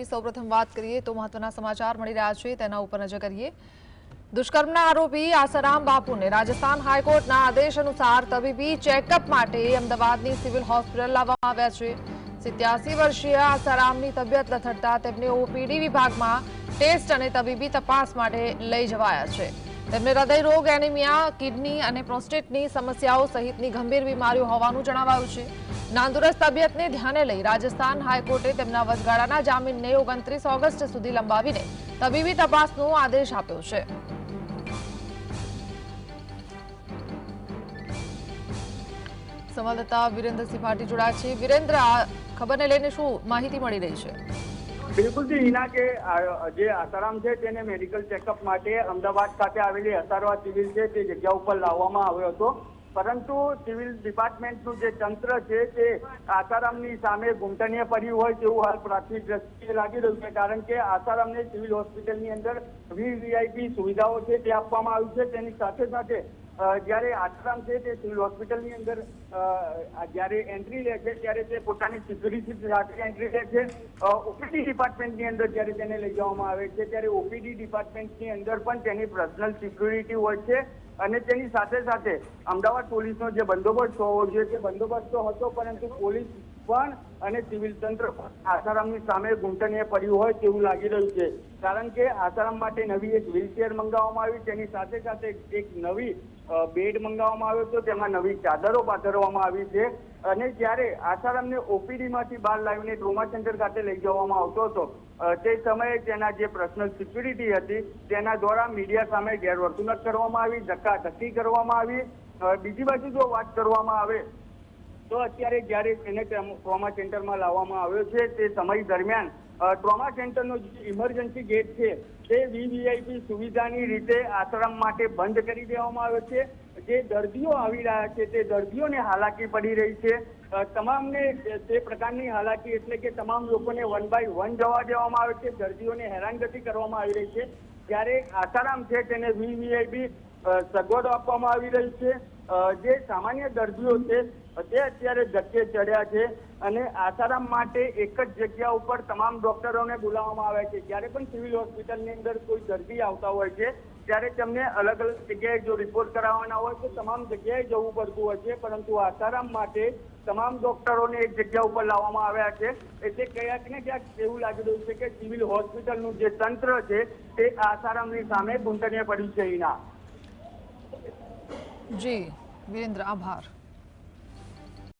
સૌપ્રથમ વાત કરીએ તો મહત્વના સમાચાર મળી રહ્યા છે. તેના ઉપર નજર કરીએ. દુષ્કર્મના આરોપી આસારામ બાપુને રાજસ્થાન હાઈકોર્ટના આદેશ અનુસાર તબીબી ચેકઅપ માટે અમદાવાદની સિવિલ હોસ્પિટલ લાવવામાં આવ્યા છે. સિત્યાસી વર્ષીય આસારામની તબિયત લથડતા તેમને ઓપીડી વિભાગમાં ટેસ્ટ અને તબીબી તપાસ માટે લઈ જવાયા છે. તેમને હૃદયરોગ એનિમિયા, કિડની અને પ્રોસ્ટેટની સમસ્યાઓ સહિતની ગંભીર બીમારીઓ હોવાનું જણાવાયું છે. નાંદુરસ્ત તબિયતને ધ્યાને લઈ રાજસ્થાન હાઈકોર્ટે તેમના વચગાળાના જામીનને ઓગણત્રીસ ઓગસ્ટ સુધી લંબાવીને તબીબી તપાસનો આદેશ આપ્યો છે. સંવાદદાતા વિરેન્દ્રસિંહ ભાટી જોડાયા છે. વિરેન્દ્ર, આ ખબરને લઈને શું માહિતી મળી રહી છે? બિલકુલ જી, હિના કે જે આસારામ છે તેને મેડિકલ ચેકઅપ માટે અમદાવાદ ખાતે આવેલી અસારવા સિવિલ છે તે જગ્યા ઉપર લાવવામાં આવ્યો હતો. પરંતુ સિવિલ ડિપાર્ટમેન્ટનું જે તંત્ર છે તે આસારામની સામે ઘૂંટણીએ પડ્યું હોય તેવું હાલ પ્રાથમિક દ્રષ્ટિએ લાગી રહ્યું છે, કારણ કે આસારામને સિવિલ હોસ્પિટલની અંદર વીવીઆઈપી સુવિધાઓ છે તે આપવામાં આવી છે. તેની સાથે સાથે જ્યારે આસારામ છે તે સિવિલ હોસ્પિટલની અંદર જ્યારે એન્ટ્રી લે છે, ત્યારે તે પોતાની સિક્યુરિટી સાથે એન્ટ્રી લે છે. ઓપીડી ડિપાર્ટમેન્ટની અંદર જ્યારે તેને લઈ જવામાં આવે છે, ત્યારે ઓપીડી ડિપાર્ટમેન્ટની અંદર પણ તેની પર્સનલ સિક્યુરિટી હોય છે. અને તેની સાથે સાથે અમદાવાદ પોલીસનો જે બંદોબસ્ત હોવો જોઈએ તે બંદોબસ્ત તો હતો, પરંતુ પોલીસ પણ અને સિવિલ તંત્ર આસારામની સામે ઘૂંટણીએ પડ્યું હોય તેવું લાગી રહ્યું છે. કારણ કે આસારામ માટે નવી એક વ્હીલચેર મંગાવવામાં આવી, તેની સાથે સાથે એક નવી બેડ મંગાવવામાં આવ્યો હતો. તેમાં નવી ચાદરો પાથરવામાં આવી છે. અને જ્યારે આસારામને ઓપીડીમાંથી બહાર લાવીને ટ્રોમા સેન્ટર ખાતે લઈ જવામાં આવતો હતો તે સમયે તેના જે પર્સનલ સિક્યુરિટી હતી, તેના દ્વારા મીડિયા સામે ગેરવર્તણૂક કરવામાં આવી, ધક્કાધક્કી કરવામાં આવી. બીજી બાજુ જો વાત કરવામાં આવે તો અત્યારે જ્યારે તેને ટ્રોમા સેન્ટરમાં લાવવામાં આવ્યો છે, તે સમય દરમિયાન ટ્રોમા સેન્ટરનો જે ઇમરજન્સી ગેટ છે, તે વીવીઆઈપી સુવિધાની રીતે આશ્રમ માટે બંધ કરી દેવામાં આવ્યો છે. જે દર્દીઓ આવી રહ્યા છે, તે દર્દીઓને હાલાકી પડી રહી છે. તમામને તે- તે પ્રકારની હાલાકી એટલે કે તમામ લોકોને વન બાય વન જવા દેવામાં આવે છે, દર્દીઓને હેરાનગતિ કરવામાં આવી રહી છે. જ્યારે આસારામ છે, તેને વીવીઆઈપી સગવડો આપવામાં આવી રહી છે. જે સામાન્ય દર્દીઓ છે, તે અત્યારે ધક્કે ચડ્યા છે અને આસારામ માટે એક જ જગ્યા ઉપર તમામ ડોક્ટરોને બોલાવવામાં આવે છે. જ્યારે પણ સિવિલ હોસ્પિટલની અંદર કોઈ દર્દી આવતા હોય છે, ત્યારે તેમને અલગ અલગ જગ્યાએ જો રિપોર્ટ કરાવવાના હોય તો તમામ જગ્યાએ જવું પડતું હોય છે, પરંતુ આસારામ માટે તમામ ડોક્ટરોને એક જગ્યા ઉપર લાવવામાં આવ્યા છે. એટલે ક્યાંક ને ક્યાંક એવું લાગી રહ્યું છે કે સિવિલ હોસ્પિટલનું જે તંત્ર છે, તે આસારામની સામે ઘૂંટણીએ પડ્યું છે એના જી વિરેન્દ્ર આભાર.